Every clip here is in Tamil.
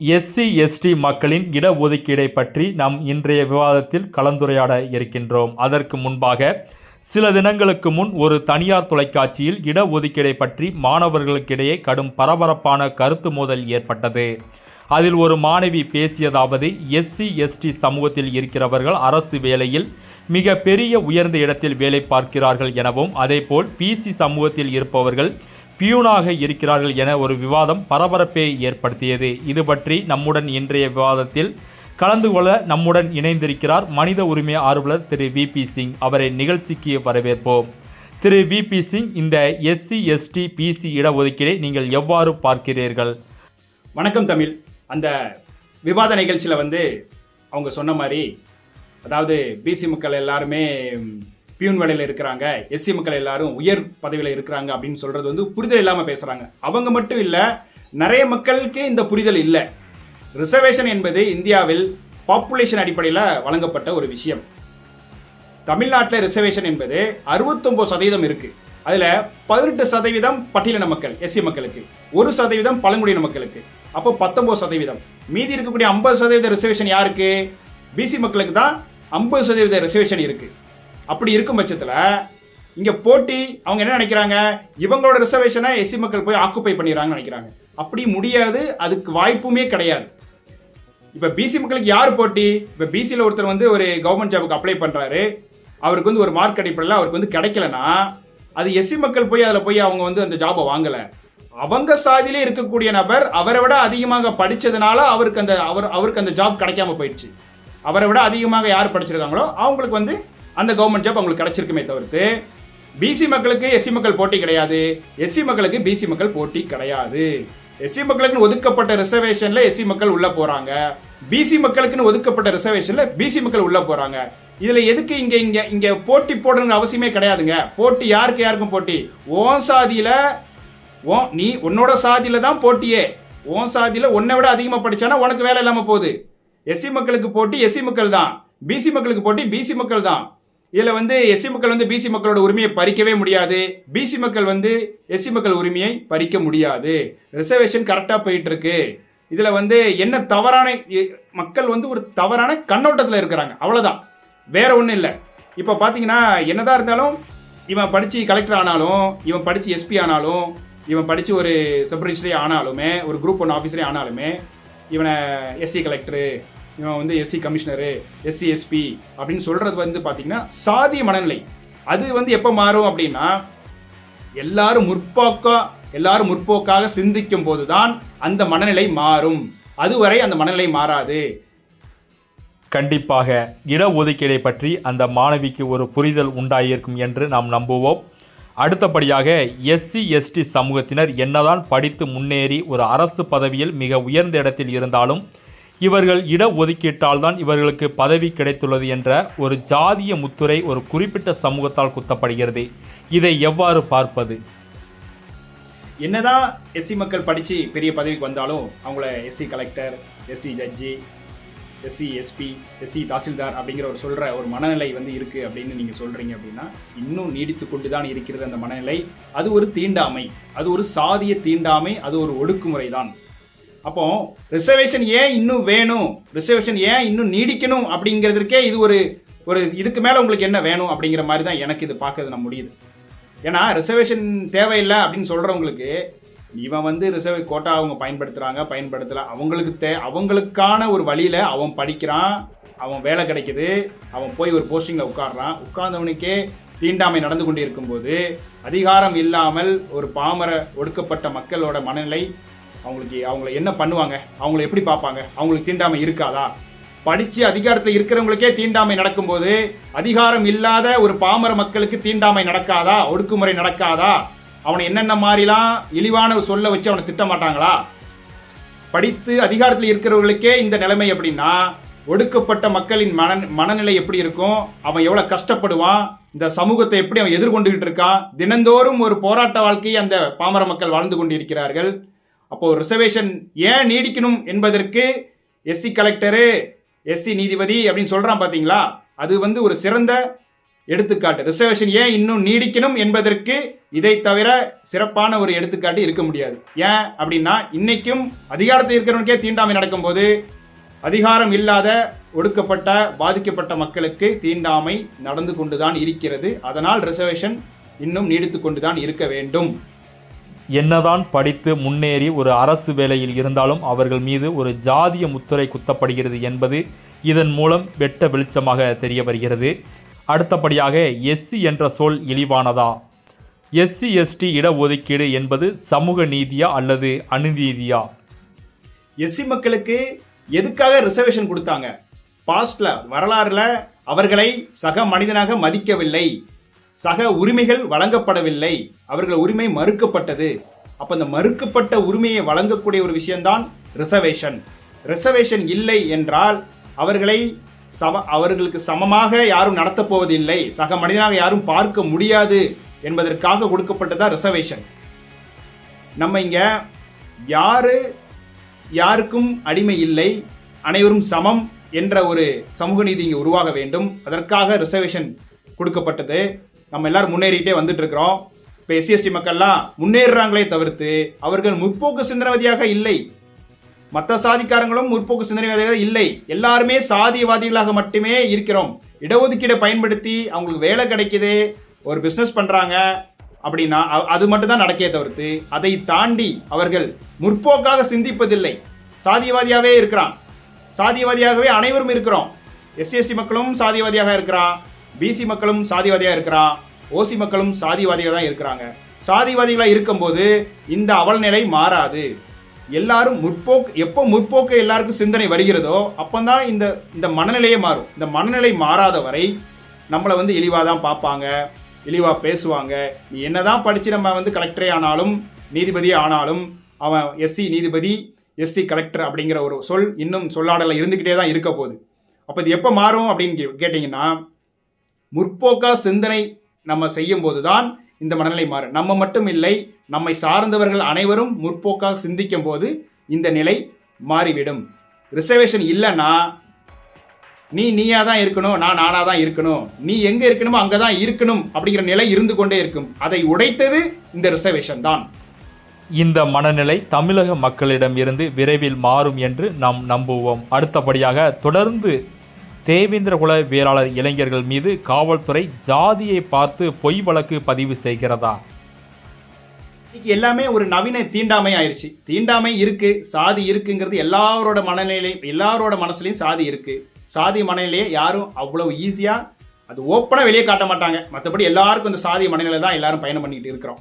எஸ்சி எஸ்டி மக்களின் இடஒதுக்கீடை பற்றி நாம் இன்றைய விவாதத்தில் கலந்துரையாட இருக்கின்றோம். அதற்கு முன்பாக சில தினங்களுக்கு முன் ஒரு தனியார் தொலைக்காட்சியில் இடஒதுக்கீடை பற்றி மாணவர்களுக்கிடையே கடும் பரபரப்பான கருத்து மோதல் ஏற்பட்டது. அதில் ஒரு மாணவி பேசியதாவது எஸ்சி எஸ்டி சமூகத்தில் இருக்கிறவர்கள் அரசு வேலையில் மிக பெரிய உயர்ந்த இடத்தில் வேலை பார்க்கிறார்கள் எனவும் அதேபோல் பிசி சமூகத்தில் இருப்பவர்கள் பியூனாக இருக்கிறார்கள் என ஒரு விவாதம் பரபரப்பை ஏற்படுத்தியது. இது பற்றி நம்முடன் இன்றைய விவாதத்தில் கலந்து கொள்ள நம்முடன் இணைந்திருக்கிறார் மனித உரிமை ஆர்வலர் திரு வி பி சிங். அவரை நிகழ்ச்சிக்கு வரவேற்போம். திரு வி பி சிங் இந்த எஸ்சி எஸ்டி பிசி இடஒதுக்கீடை நீங்கள் எவ்வாறு பார்க்கிறீர்கள்? வணக்கம் தமிழ். அந்த விவாத நிகழ்ச்சியில் வந்து அவங்க சொன்ன மாதிரி அதாவது பிசி மக்கள் எல்லாருமே பியூன் வேலையில் இருக்கிறாங்க. எஸ்சி மக்கள் எல்லாரும் உயர் பதவியில் இருக்கிறாங்க அப்படின்னு சொல்றது வந்து புரிதல் இல்லாமல் பேசுறாங்க. அவங்க மட்டும் இல்லை நிறைய மக்களுக்கு இந்த புரிதல் இல்லை. ரிசர்வேஷன் என்பது இந்தியாவில் பாப்புலேஷன் அடிப்படையில் வழங்கப்பட்ட ஒரு விஷயம். தமிழ்நாட்டில் ரிசர்வேஷன் என்பது 69% சதவீதம் இருக்கு. அதில் பதினெட்டு சதவீதம் பட்டியலின மக்கள் எஸ்சி மக்களுக்கு. ஒரு சதவீதம் பழங்குடியின மக்களுக்கு. அப்போ பத்தொம்பது சதவீதம். மீதி இருக்கக்கூடிய ஐம்பது சதவீத ரிசர்வேஷன் யாருக்கு? பிசி மக்களுக்கு தான் ஐம்பது சதவீத ரிசர்வேஷன் இருக்குது அப்படி இருக்கும் பட்சத்தில் இங்கே போட்டி அவங்க என்ன நினைக்கிறாங்க? இவங்களோட ரிசர்வேஷனை எஸ்சி மக்கள் போய் ஆக்குப்பை பண்ணிடுறாங்கன்னு நினைக்கிறாங்க. அப்படி முடியாது அதுக்கு வாய்ப்புமே கிடையாது. இப்போ பிசி மக்களுக்கு யார் போட்டி? இப்போ பிசியில் ஒருத்தர் வந்து ஒரு கவர்மெண்ட் ஜாபுக்கு அப்ளை பண்ணுறாரு அவருக்கு வந்து ஒரு மார்க் அடிப்படையில் அவருக்கு வந்து கிடைக்கலனா அது எஸ்சி மக்கள் போய் அதில் போய் அவங்க வந்து அந்த ஜாபை வாங்கலை. அவங்க சாதியிலே இருக்கக்கூடிய நபர் அவரை விட அதிகமாக படித்ததுனால அவருக்கு அந்த அவர் அவருக்கு அந்த ஜாப் கிடைக்காம போயிடுச்சு. அவரை விட அதிகமாக யார் படிச்சிருக்காங்களோ அவங்களுக்கு வந்து அந்த கவர்மெண்ட் ஜாப் அவங்களுக்கு கிடைச்சிருக்குமே தவிர்த்து பிசி மக்களுக்கு எஸ்சி மக்கள் போட்டி கிடையாது. எஸ்சி மக்களுக்கு பிசி மக்கள் போட்டி கிடையாது. எஸ்சி மக்களுக்குன்னு ஒதுக்கப்பட்ட ரிசர்வேஷன்ல எஸ்சி மக்கள் உள்ள போறாங்க. பிசி மக்களுக்குன்னு ஒதுக்கப்பட்ட ரிசர்வேஷன்ல பிசி மக்கள் உள்ள போறாங்க. இதுல எதுக்கு இங்க இங்க இங்க போட்டி போடணுங்க அவசியமே கிடையாதுங்க. போட்டி யாருக்கு யாருக்கும் போட்டி? ஓன் சாதியில ஓ நீ உன்னோட சாதியில தான் போட்டியே. ஓன் சாதியில உன்னை விட அதிகமா படிச்சானா உனக்கு வேலை இல்லாம போகுது. எஸ்சி மக்களுக்கு போட்டி எஸ்சி மக்கள் தான். பிசி மக்களுக்கு போட்டி பிசி மக்கள் தான். இதில் வந்து எஸ்சி மக்கள் வந்து பிசி மக்களோட உரிமையை பறிக்கவே முடியாது. பிசி மக்கள் வந்து எஸ்சி மக்கள் உரிமையை பறிக்க முடியாது. ரிசர்வேஷன் கரெக்டாக போயிட்டு இருக்கு இதில் வந்து என்ன தவறான இ- மக்கள் வந்து ஒரு தவறான கண்ணோட்டத்தில் இருக்கிறாங்க. அவ்வளோதான் வேற ஒன்றும் இல்லை. இப்போ பார்த்தீங்கன்னா என்னதான் இருந்தாலும் இவன் படித்து கலெக்டர் ஆனாலும் இவன் படித்து எஸ்பி ஆனாலும் இவன் படித்து ஒரு சப்ரிஜிஸ்டரே ஆனாலுமே ஒரு குரூப் ஒன் ஆஃபீஸரே ஆனாலுமே இவனை எஸ்சி கலெக்டரு இவன் வந்து எஸ்சி கமிஷனரு எஸ்சி எஸ்பி அப்படின்னு சொல்கிறது வந்து பார்த்திங்கன்னா சாதிய மனநிலை. அது வந்து எப்போ மாறும் அப்படின்னா எல்லாரும் முற்போக்கா எல்லாரும் முற்போக்காக சிந்திக்கும் போது தான் அந்த மனநிலை மாறும். அதுவரை அந்த மனநிலை மாறாது. கண்டிப்பாக இடஒதுக்கீடை பற்றி அந்த மாணவிக்கு ஒரு புரிதல் உண்டாயிருக்கும் என்று நாம் நம்புவோம். அடுத்தபடியாக எஸ்சி எஸ்டி சமூகத்தினர் என்னதான் படித்து முன்னேறி ஒரு அரசு பதவியில் மிக உயர்ந்த இடத்தில் இருந்தாலும் இவர்கள் இடஒதுக்கீட்டால் தான் இவர்களுக்கு பதவி கிடைத்துள்ளது என்ற ஒரு ஜாதிய முத்துரை ஒரு குறிப்பிட்ட சமூகத்தால் குத்தப்படுகிறது. இதை எவ்வாறு பார்ப்பது? என்னதான் எஸ்சி மக்கள் படித்து பெரிய பதவிக்கு வந்தாலும் அவங்கள SC collector SC judge SC SP SC tahsildar அப்படிங்கிற ஒரு சொல்கிற ஒரு மனநிலை வந்து இருக்குது அப்படின்னு நீங்கள் சொல்கிறீங்க அப்படின்னா இன்னும் நீடித்து கொண்டு தான் இருக்கிறது அந்த மனநிலை. அது ஒரு தீண்டாமை. அது ஒரு சாதிய தீண்டாமை. அது ஒரு ஒடுக்குமுறை தான் அப்போ ரிசர்வேஷன் ஏன் இன்னும் வேணும்? ரிசர்வேஷன் ஏன் இன்னும் நீடிக்கணும் அப்படிங்கிறதுக்கே இது ஒரு ஒரு இதுக்கு மேலே உங்களுக்கு என்ன வேணும் அப்படிங்கிற மாதிரி தான் எனக்கு இது பார்க்கறது நான் முடியுது. ஏன்னா ரிசர்வேஷன் தேவையில்லை அப்படின்னு சொல்கிறவங்களுக்கு இவன் வந்து ரிசர்வ் கோட்டா அவங்க பயன்படுத்துகிறாங்க பயன்படுத்தலை. அவங்களுக்கு தே அவங்களுக்கான ஒரு வழியில் அவன் படிக்கிறான் அவன் வேலை கிடைக்குது அவன் போய் ஒரு போஸ்டிங்கில் உட்கார்றான். உட்கார்ந்தவனுக்கே தீண்டாமை நடந்து கொண்டு இருக்கும்போது அதிகாரம் இல்லாமல் ஒரு பாமர ஒடுக்கப்பட்ட மக்களோட மனநிலை அவங்களுக்கு அவங்கள என்ன பண்ணுவாங்க? அவங்கள எப்படி பார்ப்பாங்க? அவங்களுக்கு தீண்டாமை இருக்காதா? படித்து அதிகாரத்தில் இருக்கிறவங்களுக்கே தீண்டாமை நடக்கும்போது அதிகாரம் இல்லாத ஒரு பாமர மக்களுக்கு தீண்டாமை நடக்காதா? ஒடுக்குமுறை நடக்காதா? அவனை என்னென்ன மாதிரிலாம் இழிவான சொல்ல வச்சு அவனை திட்ட மாட்டாங்களா? படித்து அதிகாரத்தில் இருக்கிறவர்களுக்கே இந்த நிலைமை அப்படின்னா ஒடுக்கப்பட்ட மக்களின் மன மனநிலை எப்படி இருக்கும்? அவன் எவ்வளோ கஷ்டப்படுவான்? இந்த சமூகத்தை எப்படி அவன் எதிர்கொண்டுகிட்டு இருக்கான்? தினந்தோறும் ஒரு போராட்ட வாழ்க்கையை அந்த பாமர மக்கள் வாழ்ந்து கொண்டிருக்கிறார்கள். அப்போ ரிசர்வேஷன் ஏன் நீடிக்கணும் என்பதற்கு எஸ்சி கலெக்டரு எஸ்சி நீதிபதி அப்படின்னு சொல்கிறான் பார்த்தீங்களா அது வந்து ஒரு சிறந்த எடுத்துக்காட்டு. ரிசர்வேஷன் ஏன் இன்னும் நீடிக்கணும் என்பதற்கு இதை தவிர சிறப்பான ஒரு எடுத்துக்காட்டு இருக்க முடியாது. ஏன் அப்படின்னா இன்னைக்கும் அதிகாரத்தில் இருக்கிறவனுக்கே தீண்டாமை நடக்கும்போது அதிகாரம் இல்லாத ஒடுக்கப்பட்ட பாதிக்கப்பட்ட மக்களுக்கு தீண்டாமை நடந்து கொண்டுதான் இருக்கிறது. அதனால் ரிசர்வேஷன் இன்னும் நீடித்து கொண்டுதான் இருக்க வேண்டும். என்னதான் படித்து முன்னேறி ஒரு அரசு வேலையில் இருந்தாலும் அவர்கள் மீது ஒரு ஜாதிய முத்திரை குத்தப்படுகிறது என்பது இதன் மூலம் வெட்ட வெளிச்சமாக தெரிய வருகிறது. அடுத்தபடியாக எஸ்சி என்ற சொல் இழிவானதா? எஸ்சி எஸ்டி இடஒதுக்கீடு என்பது சமூக நீதியா அல்லது அநீதியா? எஸ்சி மக்களுக்கு எதுக்காக ரிசர்வேஷன் கொடுத்தாங்க? பாஸ்ட்ல வரலாறுல அவர்களை சக மனிதனாக மதிக்கவில்லை. சக உரிமைகள் வழங்கப்படவில்லை. அவர்கள் உரிமை மறுக்கப்பட்டது. அப்ப அந்த மறுக்கப்பட்ட உரிமையை வழங்கக்கூடிய ஒரு விஷயம்தான் ரிசர்வேஷன் ரிசர்வேஷன் இல்லை என்றால் அவர்களை சம அவர்களுக்கு சமமாக யாரும் நடத்தப் போவதில்லை. சக மனிதனாக யாரும் பார்க்க முடியாது என்பதற்காக கொடுக்கப்பட்டதா ரிசர்வேஷன் நம்ம இங்க யாரு யாருக்கும் அடிமை இல்லை அனைவரும் சமம் என்ற ஒரு சமூக நீதி இங்கே உருவாக வேண்டும். அதற்காக ரிசர்வேஷன் கொடுக்கப்பட்டது. நம்ம எல்லாரும் முன்னேறிட்டே வந்துட்டு இருக்கிறோம். இப்போ எஸ்சி எஸ்டி மக்கள்லாம் முன்னேறுறாங்களே தவிர்த்து அவர்கள் முற்போக்கு சிந்தனைவாதியாக இல்லை. மற்ற சாதிக்காரங்களும் முற்போக்கு சிந்தனைவாதியாக இல்லை. எல்லாருமே சாதியவாதிகளாக மட்டுமே இருக்கிறோம். இடஒதுக்கீடை பயன்படுத்தி அவங்களுக்கு வேலை கிடைக்குது ஒரு பிஸ்னஸ் பண்ணுறாங்க அப்படின்னா அது மட்டும் தான் நடக்கே தவிர்த்து அதை தாண்டி அவர்கள் முற்போக்காக சிந்திப்பதில்லை. சாதியவாதியாகவே இருக்கிறான். சாதியவாதியாகவே அனைவரும் இருக்கிறோம். எஸ்சி எஸ்டி மக்களும் சாதியவாதியாக இருக்கிறான். பிசி மக்களும் சாதிவாதியாக இருக்கிறான் ஓசி மக்களும் சாதிவாதியாக தான் இருக்கிறாங்க. சாதிவாதிகளாக இருக்கும்போது இந்த அவல்நிலை மாறாது. எல்லாரும் முற்போக்கு எப்போ முற்போக்கு எல்லாருக்கும் சிந்தனை வருகிறதோ அப்போதான் இந்த இந்த மனநிலையே மாறும். இந்த மனநிலை மாறாத வரை நம்மளை வந்து இழிவாக தான் பார்ப்பாங்க இழிவாக பேசுவாங்க. நீ என்னதான் படித்து நம்ம வந்து கலெக்டரே ஆனாலும் நீதிபதி ஆனாலும் அவன் எஸ்சி நீதிபதி எஸ்சி கலெக்டர் அப்படிங்கிற ஒரு சொல் இன்னும் சொல்லாடலில் இருந்துக்கிட்டே தான் இருக்க போகுது. அப்போ இது எப்போ மாறும் அப்படின்னு கே- கேட்டிங்கன்னா முற்போக்கா சிந்தனை நம்ம செய்யும்போது தான் இந்த மனநிலை மாறும். நம்ம மட்டும் இல்லை நம்மை சார்ந்தவர்கள் அனைவரும் முற்போக்காக சிந்திக்கும் போது இந்த நிலை மாறிவிடும். ரிசர்வேஷன் இல்லைன்னா நீ நீயா தான் இருக்கணும் நான் நானா தான் இருக்கணும் நீ எங்கே இருக்கணுமோ அங்கே தான் இருக்கணும் அப்படிங்கிற நிலை இருந்து கொண்டே இருக்கும். அதை உடைத்தது இந்த ரிசர்வேஷன் தான். இந்த மனநிலை தமிழக மக்களிடம் இருந்து விரைவில் மாறும் என்று நாம் நம்புவோம். அடுத்தபடியாக தொடர்ந்து தேவேந்திரகுல வேளாளர் இளைஞர்கள் மீது காவல்துறை ஜாதியை பார்த்து பொய் வழக்கு பதிவு செய்கிறதா? இன்னைக்கு எல்லாமே ஒரு நவீன தீண்டாமை ஆயிடுச்சு தீண்டாமை இருக்கு சாதி இருக்குங்கிறது எல்லாரோட மனநிலை எல்லாரோட மனசுலையும் சாதி இருக்கு. சாதி மனநிலையை யாரும் அவ்வளவு ஈஸியா அது ஓப்பனாக வெளியே காட்ட மாட்டாங்க. மற்றபடி எல்லாருக்கும் இந்த சாதி மனநிலை தான் எல்லாரும் பயணம் பண்ணிக்கிட்டு இருக்கிறோம்.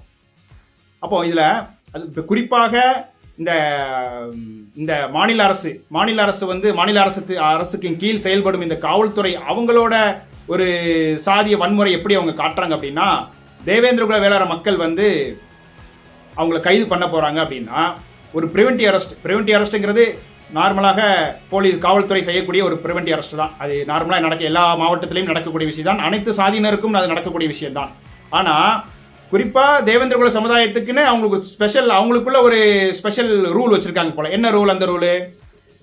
அப்போ இதில் அது இப்போ குறிப்பாக இந்த இந்த மாநில அரசு மாநில அரசு வந்து மாநில அரசு அரசுக்கு கீழ் செயல்படும் இந்த காவல்துறை அவங்களோட ஒரு சாதிய வன்முறை எப்படி அவங்க காட்டுறாங்க அப்படின்னா தேவேந்திரகுல வேளாண் மக்கள் வந்து அவங்கள கைது பண்ண போகிறாங்க அப்படின்னா ஒரு ப்ரிவென்டிவ் அரெஸ்ட் ப்ரிவென்டிவ் அரெஸ்ட்டுங்கிறது நார்மலாக போலீஸ் காவல்துறை செய்யக்கூடிய ஒரு ப்ரிவென்டிவ் அரெஸ்ட் தான். அது நார்மலாக நடக்க எல்லா மாவட்டத்திலையும் நடக்கக்கூடிய விஷயம் தான் அனைத்து சாதியினருக்கும் அது நடக்கக்கூடிய விஷயம் தான் ஆனால் குறிப்பாக தேவேந்திரகுல சமுதாயத்துக்குன்னு அவங்களுக்கு ஸ்பெஷல் அவங்களுக்குள்ள ஒரு ஸ்பெஷல் ரூல் வச்சுருக்காங்க போல. என்ன ரூல் அந்த ரூலு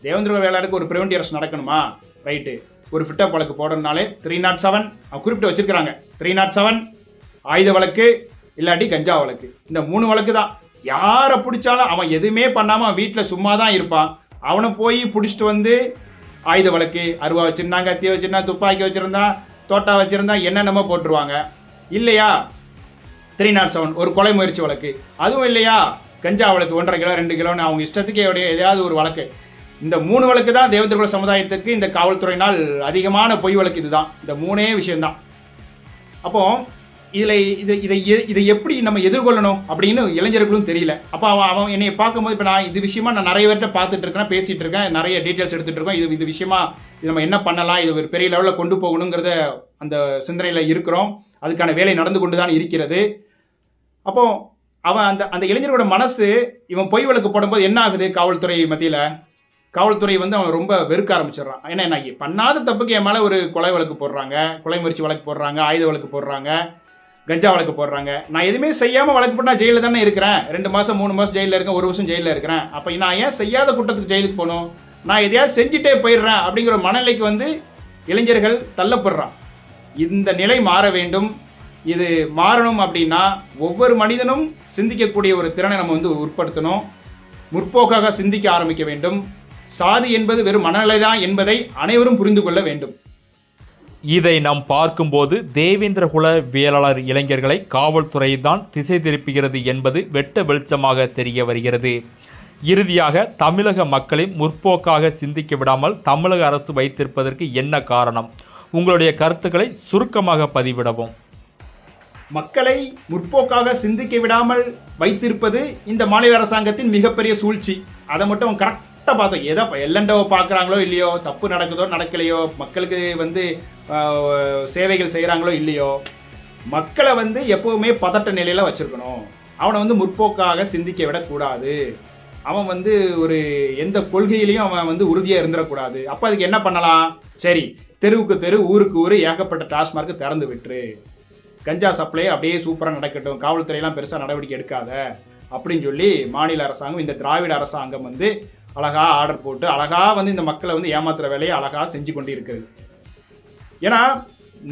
தேவேந்திரகுல வேளாருக்கு ஒரு ப்ரிவென்டிவ் நடக்கணுமா? ரைட்டு ஒரு ஃபிட்டப் வழக்கு போடணுனாலே த்ரீ நாட் செவன் குறிப்பிட்டு வச்சுருக்கிறாங்க. த்ரீ நாட் செவன் ஆயுத வழக்கு இல்லாட்டி கஞ்சா வழக்கு. இந்த மூணு வழக்கு தான் யாரை பிடிச்சாலும் அவன் எதுவுமே பண்ணாமல் அவன் வீட்டில் சும்மா தான் இருப்பான். அவனை போய் பிடிச்சிட்டு வந்து ஆயுத வழக்கு அருவா வச்சுருந்தாங்க கத்தி வச்சுருந்தா துப்பாக்கி வச்சுருந்தா தோட்டா வச்சுருந்தா என்னென்னமோ போட்டுருவாங்க. இல்லையா? த்ரீ நாட் செவன் ஒரு கொலை முயற்சி வழக்கு. அதுவும் இல்லையா? கஞ்சா வழக்கு ஒன்றரை கிலோ ரெண்டு கிலோன்னு அவங்க இஷ்டத்துக்கு எடைய எதையாவது ஒரு வழக்கு. இந்த மூணு வழக்கு தான் தேவந்திரகுல சமுதாயத்துக்கு இந்த காவல்துறையினால் அதிகமான பொய் வழக்கு இதுதான். இந்த மூணே விஷயம்தான். அப்போ இதில் இது இதை எ- இதை எப்படி நம்ம எதிர்கொள்ளணும் அப்படின்னு இளைஞர்களும் தெரியல. அப்போ அவன் அவன் என்னை பார்க்கும்போது இப்போ நான் இது விஷயமா நான் நிறைய பேர்கிட்ட பார்த்துட்டு இருக்கேன் பேசிகிட்டு இருக்கேன் நிறைய டீட்டெயில்ஸ் எடுத்துகிட்டு இருக்கோம். இது இது விஷயமா இது நம்ம என்ன பண்ணலாம் இது ஒரு பெரிய லெவலில் கொண்டு போகணுங்கிறத அந்த சிந்தனையில் இருக்கிறோம். அதுக்கான வேலை நடந்து கொண்டு தான் இருக்கிறது. அப்போ அவன் அந்த அந்த இளைஞரோட மனசு இவன் பொய் வழக்கு போடும்போது என்ன ஆகுது காவல்துறை மத்தியில்? காவல்துறை வந்து அவன் ரொம்ப வெறுக்க ஆரம்பிச்சிடுறான். ஏன்னா என்ன பண்ணாத தப்புக்கு என் மேலே ஒரு கொலை வழக்கு போடுறாங்க கொலை முயற்சி வழக்கு போடுறாங்க ஆயுத வழக்கு போடுறாங்க கஞ்சா வழக்கு போடுறாங்க. நான் எதுவுமே செய்யாமல் வழக்கு போட்டால் நான் ஜெயிலில் தானே இருக்கிறேன். ரெண்டு மாதம் மூணு மாதம் ஜெயிலில் இருக்கேன் ஒரு வருஷம் ஜெயிலில் இருக்கிறேன். அப்போ நான் ஏன் செய்யாத குற்றத்துக்கு ஜெயிலுக்கு போகணும்? நான் எதையாவது செஞ்சுட்டே போயிடுறேன் அப்படிங்கிற மனநிலைக்கு வந்து இளைஞர்கள் தள்ளப்படுறான். இந்த நிலை மாற வேண்டும். இது மாறணும் அப்படின்னா ஒவ்வொரு மனிதனும் சிந்திக்கக்கூடிய ஒரு திறனை நம்ம வந்து உட்படுத்தணும். முற்போக்காக சிந்திக்க ஆரம்பிக்க வேண்டும். சாதி என்பது வெறும் மனநிலை தான் என்பதை அனைவரும் புரிந்து கொள்ள வேண்டும். இதை நாம் பார்க்கும்போது தேவேந்திரகுல வியலாளர் இளைஞர்களை காவல்துறை தான் திசை திருப்புகிறது என்பது வெட்ட வெளிச்சமாக தெரிய வருகிறது. இறுதியாக தமிழக மக்களை முற்போக்காக சிந்திக்க விடாமல் தமிழக அரசு வைத்திருப்பதற்கு என்ன காரணம்? உங்களுடைய கருத்துக்களை சுருக்கமாக பதிவிடவும். மக்களை முற்போக்காக சிந்திக்க விடாமல் வைத்திருப்பது இந்த மாநில அரசாங்கத்தின் மிகப்பெரிய சூழ்ச்சி. அதை மட்டும் கரெக்டாக பார்த்தோம் எதை எல்லண்டோவை பார்க்குறாங்களோ இல்லையோ தப்பு நடக்குதோ நடக்கலையோ மக்களுக்கு வந்து சேவைகள் செய்கிறாங்களோ இல்லையோ மக்களை வந்து எப்போவுமே பதட்ட நிலையில் வச்சிருக்கணும். அவனை வந்து முற்போக்காக சிந்திக்க விடக்கூடாது. அவன் வந்து ஒரு எந்த கொள்கையிலையும் அவன் வந்து உறுதியாக இருந்துடக்கூடாது. அப்போ அதுக்கு என்ன பண்ணலாம்? சரி தெருவுக்கு தெரு ஊருக்கு ஊர் ஏகப்பட்ட டாஸ்மார்க்கு திறந்து விட்டுரு. கஞ்சா சப்ளை அப்படியே சூப்பராக நடக்கட்டும். காவல்துறையெல்லாம் பெருசாக நடவடிக்கை எடுக்காத அப்படின்னு சொல்லி மாநில அரசாங்கம் இந்த திராவிட அரசாங்கம் வந்து அழகாக ஆர்டர் போட்டு அழகாக வந்து இந்த மக்களை வந்து ஏமாத்துற வேலையை அழகாக செஞ்சு கொண்டு இருக்கிறது ஏன்னா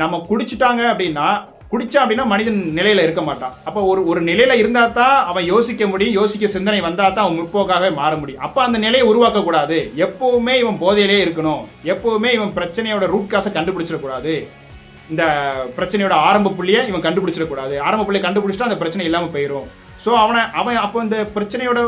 நம்ம குடிச்சிட்டாங்க அப்படின்னா குடிச்சா அப்படின்னா மனிதன் நிலையில் இருக்க மாட்டான். அப்போ ஒரு ஒரு நிலையில் இருந்தால் தான் அவன் யோசிக்க முடியும் யோசிக்க சிந்தனை வந்தால் தான் அவன் முற்போக்காகவே மாற முடியும். அப்போ அந்த நிலையை உருவாக்கக்கூடாது. எப்போவுமே இவன் போதையிலே இருக்கணும். எப்போவுமே இவன் பிரச்சனையோட ரூட் காசை கண்டுபிடிச்சிடக்கூடாது. இந்த பிரச்சனையோட ஆரம்ப புள்ளியை இவன் கண்டுபிடிச்சிடக்கூடாது. ஆரம்ப புள்ளியை கண்டுபிடிச்சிட்டா அந்த பிரச்சனை இல்லாமல் போயிடும் ஸோ அவனை அவன் அப்போ இந்த பிரச்சனையோட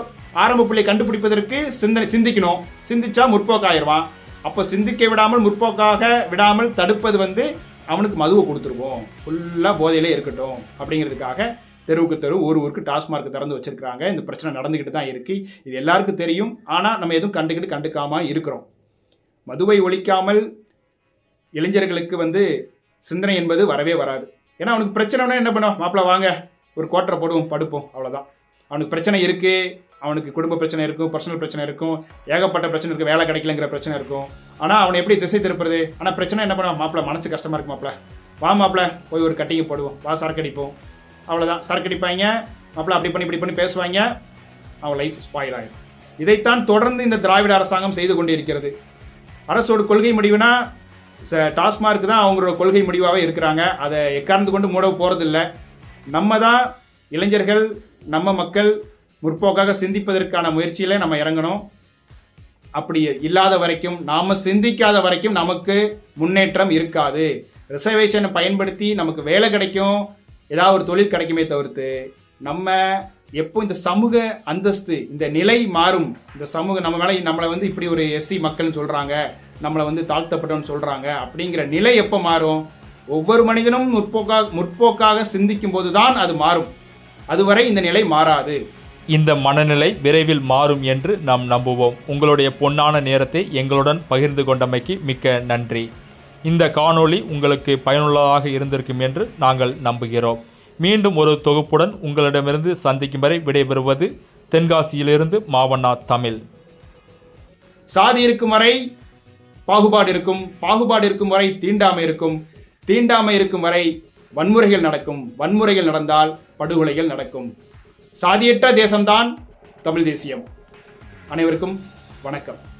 ஆரம்ப புள்ளியை கண்டுபிடிப்பதற்கு சிந்தனை சிந்திக்கணும். சிந்திச்சா முற்போக்காயிருவான். அப்போ சிந்திக்க விடாமல் முற்போக்காக விடாமல் தடுப்பது வந்து அவனுக்கு மதுவை கொடுத்துருவோம். ஃபுல்லாக போதையிலே இருக்கட்டும். அப்படிங்கிறதுக்காக தெருவுக்கு தெரு ஒரு ஊருக்கு டாஸ்மார்க் திறந்து வச்சுருக்காங்க இந்த பிரச்சனை நடந்துக்கிட்டு தான் இருக்குது இது எல்லாருக்கும் தெரியும். ஆனால் நம்ம எதுவும் கண்டுக்கிட்டு கண்டுக்காமல் இருக்கிறோம். மதுவை ஒழிக்காமல் இளைஞர்களுக்கு வந்து சிந்தனை என்பது வரவே வராது. ஏன்னா அவனுக்கு பிரச்சனைனா என்ன பண்ணும் மாப்பிள்ள வாங்க ஒரு கோட்டரை போடுவோம் படுப்போம் அவ்வளோதான் அவனுக்கு பிரச்சனை இருக்குது அவனுக்கு குடும்ப பிரச்சனை இருக்கும் பர்சனல் பிரச்சனை இருக்கும் ஏகப்பட்ட பிரச்சனை இருக்குது வேலை கிடைக்கலங்கிற பிரச்சனை இருக்கும். ஆனால் அவனை எப்படி திசை திருப்புறது? ஆனால் பிரச்சனை என்ன பண்ணுவான்? மாப்பிள்ள மனசு கஷ்டமாக இருக்கு மாப்பிள்ள வா மாப்பிள்ள போய் ஒரு கட்டிங்க போடுவோம். வா சரக்கடிப்போம். அவ்வளோதான் சரக்கடிப்பாங்க மாப்பிள்ள அப்படி பண்ணி இப்படி பண்ணி பேசுவாங்க அவன் லைஃப் ஸ்பாயில் ஆகிடும் இதைத்தான் தொடர்ந்து இந்த திராவிட அரசாங்கம் செய்து கொண்டிருக்கிறது. அரசோட கொள்கை முடிவுனா டாஸ்மார்க் தான் அவங்களோட கொள்கை முடிவாகவே இருக்கிறாங்க. அதை எக்கார்ந்து கொண்டு மூட போகிறதில்ல நம்ம தான் இளைஞர்கள் நம்ம மக்கள் முற்போக்காக சிந்திப்பதற்கான முயற்சியில் நம்ம இறங்கணும். அப்படி இல்லாத வரைக்கும் நாம் சிந்திக்காத வரைக்கும் நமக்கு முன்னேற்றம் இருக்காது. ரிசர்வேஷனை பயன்படுத்தி நமக்கு வேலை கிடைக்கும். ஏதாவது ஒரு தொழில் கிடைக்குமே தவிர்த்து நம்ம எப்போ இந்த சமூக அந்தஸ்து இந்த நிலை மாறும் இந்த சமூக நம்ம மேலே நம்மளை வந்து இப்படி ஒரு எஸ்சி மக்கள்னு சொல்கிறாங்க நம்மளை வந்து தாழ்த்தப்பட்டோம்னு சொல்கிறாங்க அப்படிங்கிற நிலை எப்போ மாறும்? ஒவ்வொரு மனிதனும் முற்போக்காக முற்போக்காக சிந்திக்கும் போது தான் அது மாறும். அதுவரை இந்த நிலை மாறாது. இந்த மனநிலை விரைவில் மாறும் என்று நாம் நம்புவோம். உங்களுடைய பொன்னான நேரத்தை எங்களுடன் பகிர்ந்து கொண்டமைக்கு மிக்க நன்றி. இந்த காணொளி உங்களுக்கு பயனுள்ளதாக இருந்திருக்கும் என்று நாங்கள் நம்புகிறோம். மீண்டும் ஒரு தொகுப்புடன் உங்களிடமிருந்து சந்திக்கும் வரை விடைபெறுவது தென்காசியிலிருந்து மாவண்ணா தமிழ். சாதி இருக்கும் வரை பாகுபாடு இருக்கும் பாகுபாடு இருக்கும் வரை தீண்டாமை இருக்கும் தீண்டாமை இருக்கும் வரை வன்முறைகள் நடக்கும் வன்முறைகள் நடந்தால் படுகொலைகள் நடக்கும். சாதியற்ற தேசம்தான் தமிழ் தேசியம். அனைவருக்கும் வணக்கம்.